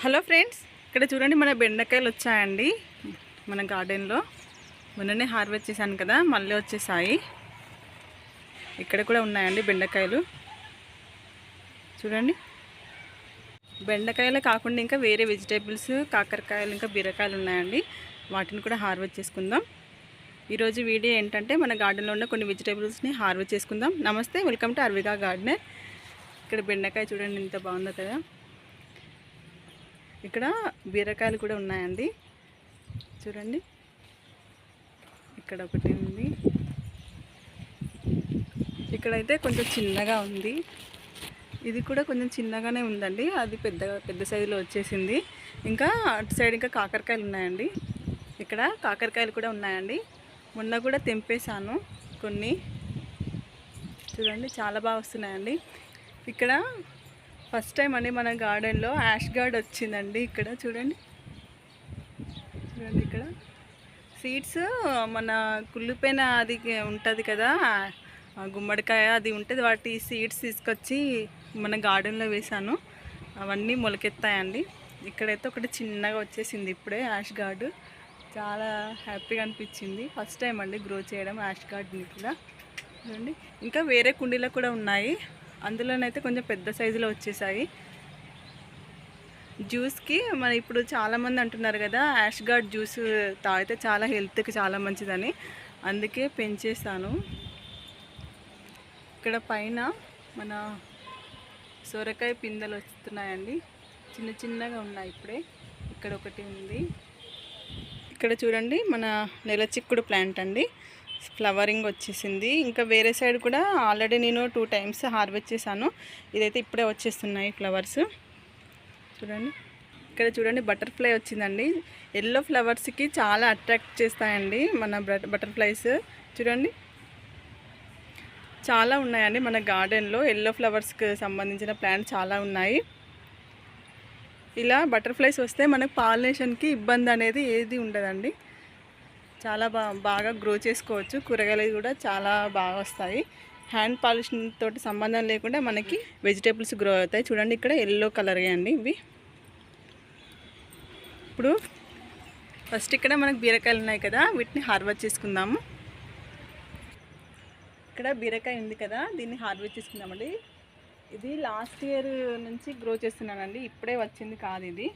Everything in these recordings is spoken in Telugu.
హలో ఫ్రెండ్స్ ఇక్కడ చూడండి మన బెండకాయలు వచ్చాయండి. మన గార్డెన్లో. మొన్ననే హార్వెస్ట్ చేశాను కదా మళ్ళీ వచ్చేసాయి. ఇక్కడ కూడా ఉన్నాయండి బెండకాయలు. చూడండి. బెండకాయలే కాకుండా ఇంకా వేరే వెజిటేబుల్స్ కాకరకాయలు ఇంకా బీరకాయలు ఉన్నాయండి. వాటిని కూడా హార్వెస్ట్ చేసుకుందాం. ఈరోజు వీడియో ఏంటంటే మన గార్డెన్లో ఉన్న కొన్ని వెజిటేబుల్స్ని హార్వెస్ట్ చేసుకుందాం. నమస్తే వెల్కమ్ టు అర్విగా గార్డెనర్ ఇక్కడ బెండకాయ చూడండి ఎంత బాగుందో కదా. ఇక్కడ బీరకాయలు కూడా ఉన్నాయండి. చూడండి. ఇక్కడ ఒకటి ఉంది. ఇక్కడైతే కొంచెం చిన్నగా ఉంది. ఇది కూడా కొంచెం చిన్నగానే ఉందండి. అది పెద్దగా పెద్ద సైజులో వచ్చేసింది. ఇంకా అటు సైడ్ ఇంకా కాకరకాయలు ఉన్నాయండి. ఇక్కడ కాకరకాయలు కూడా ఉన్నాయండి. మొన్న కూడా తెంపేశాను కొన్ని. చూడండి చాలా బాగా వస్తున్నాయండి. ఇక్కడ ఫస్ట్ టైం అండి మన గార్డెన్లో యాష్ గార్డ్ వచ్చిందండి ఇక్కడ. చూడండి. చూడండి ఇక్కడ. సీడ్స్ మన కుళ్ళిపోయిన అది ఉంటుంది కదా గుమ్మడికాయ అది ఉంటుంది. వాటి సీడ్స్ తీసుకొచ్చి మన గార్డెన్లో వేశాను అవన్నీ మొలకెత్తాయండి. ఇక్కడైతే ఒకటి చిన్నగా వచ్చేసింది ఇప్పుడే యాష్ గార్డు. చాలా హ్యాపీగా అనిపించింది. ఫస్ట్ టైం అండి గ్రో చేయడం యాష్ గార్డ్ని కూడా. చూడండి. ఇంకా వేరే కుండీలో కూడా ఉన్నాయి. అందులోనైతే కొంచెం పెద్ద సైజులో వచ్చేసాయి. జ్యూస్కి మన ఇప్పుడు చాలామంది అంటున్నారు కదా యాష్ గార్డ్ జ్యూస్ తాగితే చాలా హెల్త్కి చాలా మంచిదని. అందుకే పెంచేస్తాను ఇక్కడ పైన మన సొరకాయ పిందెలు వస్తున్నాయండి. చిన్న చిన్నగా ఉన్నాయి ఇప్పుడే. ఇక్కడ ఒకటి ఉంది. ఇక్కడ చూడండి మన నెల చిక్కుడు ప్లాంట్ అండి. ఫ్లవరింగ్ వచ్చేసింది. ఇంకా వేరే సైడ్ కూడా ఆల్రెడీ నేను టూ టైమ్స్ హార్వెస్ట్ చేశాను. ఇదైతే ఇప్పుడే వచ్చేస్తున్నాయి ఫ్లవర్స్. చూడండి. ఇక్కడ చూడండి బటర్ఫ్లై వచ్చిందండి. ఎల్లో ఫ్లవర్స్కి చాలా అట్రాక్ట్ చేస్తాయండి మన బటర్ఫ్లైస్. చూడండి. చాలా ఉన్నాయండి మన గార్డెన్లో. ఎల్లో ఫ్లవర్స్కి సంబంధించిన ప్లాంట్ చాలా ఉన్నాయి. ఇలా బటర్ఫ్లైస్ వస్తే మనకు పాలినేషన్కి ఇబ్బంది అనేది ఏది ఉండదండి. చాలా బా బాగా గ్రో చేసుకోవచ్చు. కూరగాయలు కూడా చాలా బాగా వస్తాయి. హ్యాండ్ పాలిషన్ తోటి సంబంధం లేకుండా మనకి వెజిటేబుల్స్ గ్రో అవుతాయి. చూడండి ఇక్కడ ఎల్లో కలర్గా అండి ఇవి. ఇప్పుడు ఫస్ట్ ఇక్కడ మనకు బీరకాయలు ఉన్నాయి కదా వీటిని హార్వెస్ట్ చేసుకుందాము. ఇక్కడ బీరకాయ ఉంది కదా దీన్ని హార్వెస్ట్ చేసుకుందామండి. ఇది లాస్ట్ ఇయర్ నుంచి గ్రో చేస్తున్నానండి. ఇప్పుడే వచ్చింది కాదు ఇది.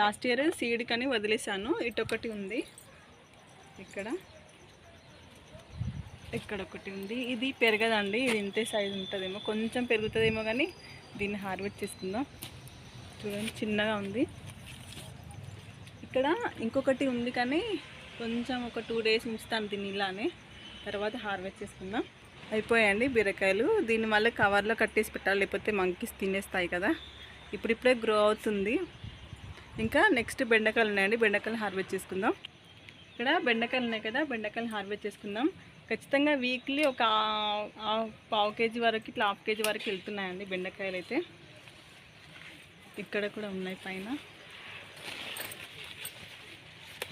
లాస్ట్ ఇయర్ సీడ్ కానీ వదిలేసాను ఇటొకటి ఉంది. ఇక్కడ. ఇక్కడ ఒకటి ఉంది. ఇది పెరగదండి. ఇది ఇంతే సైజు ఉంటుందేమో. కొంచెం పెరుగుతుందేమో కానీ దీన్ని హార్వెస్ట్ చేసుకుందాం చూడండి చిన్నగా ఉంది. ఇక్కడ ఇంకొకటి ఉంది కానీ కొంచెం ఒక టూ డేస్ ఉంచుతాను దీన్ని ఇలానే. తర్వాత హార్వెస్ట్ చేసుకుందాం అయిపోయాయండి బీరకాయలు. దీన్ని మళ్ళీ కవర్లో కట్టేసి పెట్టాలి. లేకపోతే మంకీస్ తినేస్తాయి కదా. ఇప్పుడిప్పుడే గ్రో అవుతుంది. ఇంకా నెక్స్ట్ బెండకాయలు ఉన్నాయండి. బెండకాయలు హార్వెస్ట్ చేసుకుందాం. ఇక్కడ బెండకాయలు ఉన్నాయి కదా బెండకాయలు హార్వెస్ట్ చేసుకుందాం. ఖచ్చితంగా వీక్లీ ఒక పావు కేజీ వరకు ఇట్లా హాఫ్ కేజీ వరకు వెళ్తున్నాయండి బెండకాయలు అయితే. ఇక్కడ కూడా ఉన్నాయి పైన.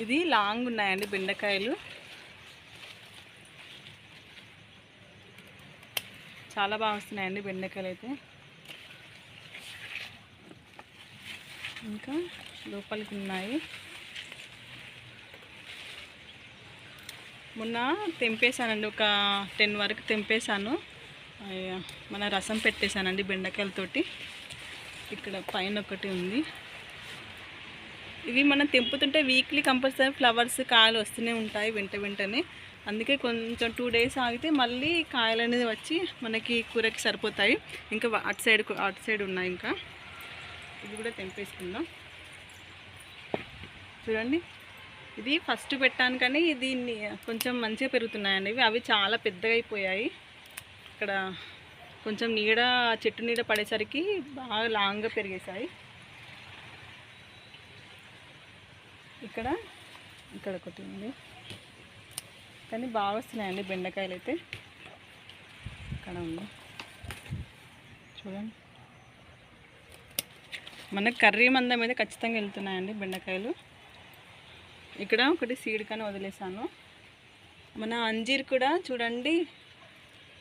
ఇది లాంగ్ ఉన్నాయండి బెండకాయలు. చాలా బాగా వస్తున్నాయండి బెండకాయలు అయితే. ఇంకా లోపలికి ఉన్నాయి. మొన్న తెంపేశానండి ఒక టెన్ వరకు తెంపేశాను. మన రసం పెట్టేశానండి బెండకాయలతోటి ఇక్కడ పైన ఒకటి ఉంది. ఇవి మనం తెంపుతుంటే వీక్లీ కంపల్సరీ ఫ్లవర్స్ కాయలు వస్తూనే ఉంటాయి వెంట వెంటనే. అందుకే కొంచెం టూ డేస్ ఆగితే మళ్ళీ కాయలు అనేది వచ్చి మనకి కూరకి సరిపోతాయి. ఇంకా అటు సైడ్ అటు సైడ్ ఉన్నాయి ఇంకా. ఇది కూడా తెంపేసుకుందాం. చూడండి. ఇది ఫస్ట్ పెట్టాను కానీ దీన్ని కొంచెం మంచిగా పెరుగుతున్నాయండి. ఇవి అవి చాలా పెద్దగా అయిపోయాయి. ఇక్కడ కొంచెం నీడ చెట్టు నీడ పడేసరికి బాగా లాంగ్గా పెరిగేసాయి ఇక్కడ ఇక్కడ ఒకటి ఉంది. కానీ బాగా వస్తున్నాయండి బెండకాయలు అయితే. ఇక్కడ ఉంది. చూడండి. మనకు కర్రీ మందం మీద ఖచ్చితంగా వెళ్తున్నాయండి బెండకాయలు. ఇక్కడ ఒకటి సీడ్ కానీ వదిలేసాను మన అంజీర్ కూడా చూడండి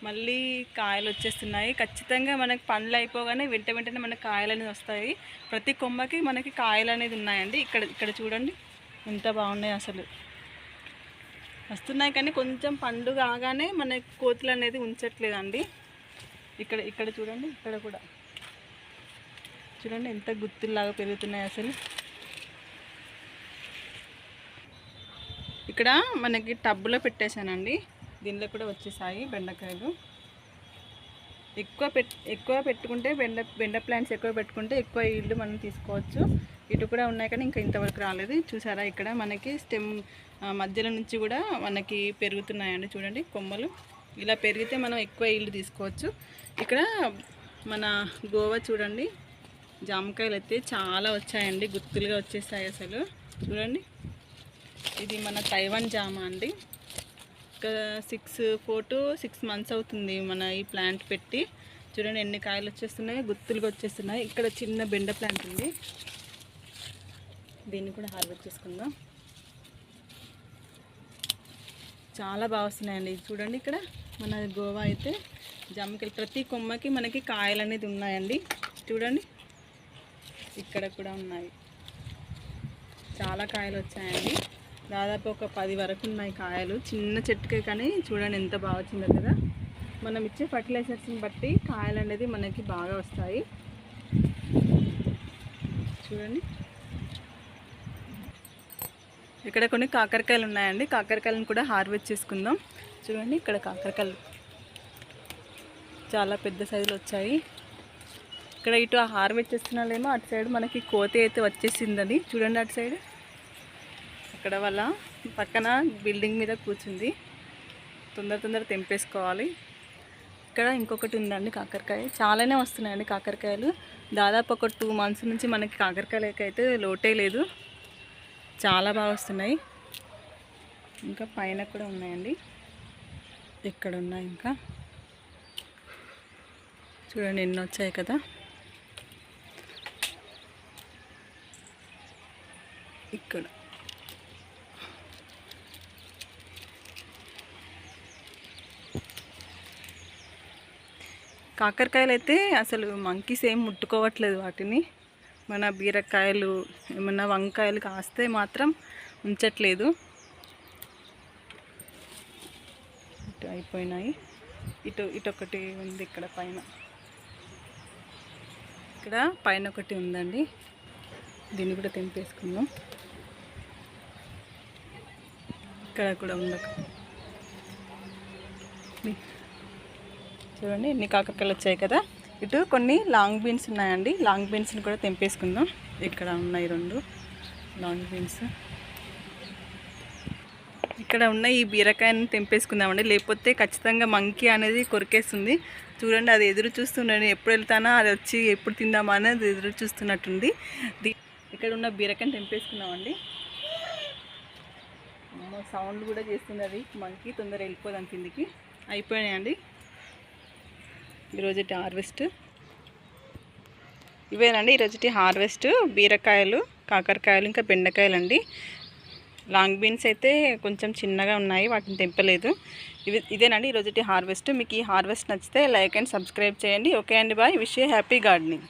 మళ్ళీ కాయలు వచ్చేస్తున్నాయి. ఖచ్చితంగా మనకి పండ్లు అయిపోగానే వెంట వెంటనే మనకి కాయలు అనేది వస్తాయి. ప్రతి కొమ్మకి మనకి కాయలు అనేది ఉన్నాయండి. ఇక్కడ ఇక్కడ చూడండి ఎంత బాగున్నాయి అసలు. వస్తున్నాయి కానీ కొంచెం పండు కాగానే మన కోతులు అనేది ఉంచట్లేదండి. ఇక్కడ ఇక్కడ చూడండి ఇక్కడ కూడా. చూడండి ఎంత గుత్తుల్లాగా పెరుగుతున్నాయి అసలు. ఇక్కడ మనకి టబ్బులో పెట్టేశానండి. దీనిలో కూడా వచ్చేసాయి బెండకాయలు. ఎక్కువ పెట్ ఎక్కువ పెట్టుకుంటే బెండ బెండ ప్లాంట్స్ ఎక్కువ పెట్టుకుంటే ఎక్కువ ఇల్లు మనం తీసుకోవచ్చు. ఇటు కూడా ఉన్నాయి కానీ ఇంకా ఇంతవరకు రాలేదు. చూసారా ఇక్కడ మనకి స్టెమ్ మధ్యలో నుంచి కూడా మనకి పెరుగుతున్నాయండి చూడండి కొమ్మలు. ఇలా పెరిగితే మనం ఎక్కువ ఇల్లు తీసుకోవచ్చు. ఇక్కడ మన గోవా చూడండి. జామకాయలు అయితే చాలా వచ్చాయండి. గుత్తులుగా వచ్చేసాయి అసలు. చూడండి. ఇది మన తైవాన్ జామ అండి. ఒక six four to six months అవుతుంది మన ఈ ప్లాంట్ పెట్టి. చూడండి ఎన్ని కాయలు వచ్చేస్తున్నాయి గుత్తులుగా వచ్చేస్తున్నాయి. ఇక్కడ చిన్న బెండ ప్లాంట్ ఉంది. దీన్ని కూడా హార్వెస్ట్ చేసుకుందాం. చాలా బాగా వస్తున్నాయండి. చూడండి ఇక్కడ మన గోవా అయితే జామకాయలు. ప్రతి కొమ్మకి మనకి కాయలు అనేది ఉన్నాయండి. చూడండి ఇక్కడ కూడా ఉన్నాయి. చాలా కాయలు వచ్చాయండి. దాదాపు ఒక పది వరకు ఉన్నాయి కాయలు. చిన్న చెట్టుకే కానీ చూడండి ఎంత బాగా వచ్చిందో కదా. మనం ఇచ్చే ఫర్టిలైజర్స్ని బట్టి కాయలు అనేది మనకి బాగా వస్తాయి. చూడండి. ఇక్కడ కొన్ని కాకరకాయలు ఉన్నాయండి. కాకరకాయలను కూడా హార్వెస్ట్ చేసుకుందాం. చూడండి ఇక్కడ కాకరకాయలు చాలా పెద్ద సైజులు వచ్చాయి. ఇక్కడ ఇటు హార్వెస్ట్ చేస్తున్నాలేమో అటు సైడ్ మనకి కోతి అయితే వచ్చేసిందని. చూడండి అటు సైడ్. ఎక్కడ వల్ల పక్కన బిల్డింగ్ మీద కూర్చుంది. తొందర తొందర తెంపేసుకోవాలి. ఇక్కడ ఇంకొకటి ఉందండి కాకరకాయ. చాలానే వస్తున్నాయండి కాకరకాయలు. దాదాపు ఒక టూ మంత్స్ నుంచి మనకి కాకరకాయలకైతే లోటే లేదు. చాలా బాగా వస్తున్నాయి. ఇంకా పైన కూడా ఉన్నాయండి. ఇక్కడ ఉన్నాయి ఇంకా? చూడండి ఎన్ని వచ్చాయి కదా. ఇక్కడ. కాకరకాయలు అయితే అసలు మంకీస్ ఏం ముట్టుకోవట్లేదు వాటిని. మన బీరకాయలు ఏమన్నా వంకాయలు కాస్తే మాత్రం ఉంచట్లేదు. ఇటు అయిపోయినాయి. ఇటు ఇటు ఒకటి ఉంది ఇక్కడ పైన. ఇక్కడ పైన ఒకటి ఉందండి. దీన్ని కూడా తెంపేసుకుందాం. ఇక్కడ కూడా ఉంది ఒక- ని- చూడండి ఎన్ని కాకరకాయలు వచ్చాయి కదా. ఇటు కొన్ని లాంగ్ బీన్స్ ఉన్నాయండి. లాంగ్ బీన్స్ని కూడా తెంపేసుకుందాం. ఇక్కడ ఉన్నాయి రెండు లాంగ్ బీన్స్. ఇక్కడ ఉన్న ఈ బీరకాయని తెంపేసుకుందామండి. లేకపోతే ఖచ్చితంగా మంకీ అనేది కొరికేస్తుంది. చూడండి అది ఎదురు చూస్తుండండి ఎప్పుడు వెళ్తానా అది వచ్చి ఎప్పుడు తిందామా అనేది ఎదురు చూస్తున్నట్టుంది. ఇక్కడ ఉన్న బీరకాయని తెంపేసుకున్నామండి సౌండ్ కూడా చేస్తుంది అది. మంకీ తొందర వెళ్ళిపోదాం కిందికి. అయిపోయినాయండి. ఈరోజుటి హార్వెస్ట్. ఇవేనండి ఈరోజుటి హార్వెస్ట్. బీరకాయలు కాకరకాయలు ఇంకా బెండకాయలు అండి లాంగ్ బీన్స్ అయితే కొంచెం చిన్నగా ఉన్నాయి వాటిని తెంపలేదు. ఇవి ఇదేనండి ఈరోజుటి హార్వెస్ట్. మీకు ఈ హార్వెస్ట్ నచ్చితే లైక్ అండ్ సబ్స్క్రైబ్ చేయండి. ఓకే అండి బాయ్. Wish happy gardening.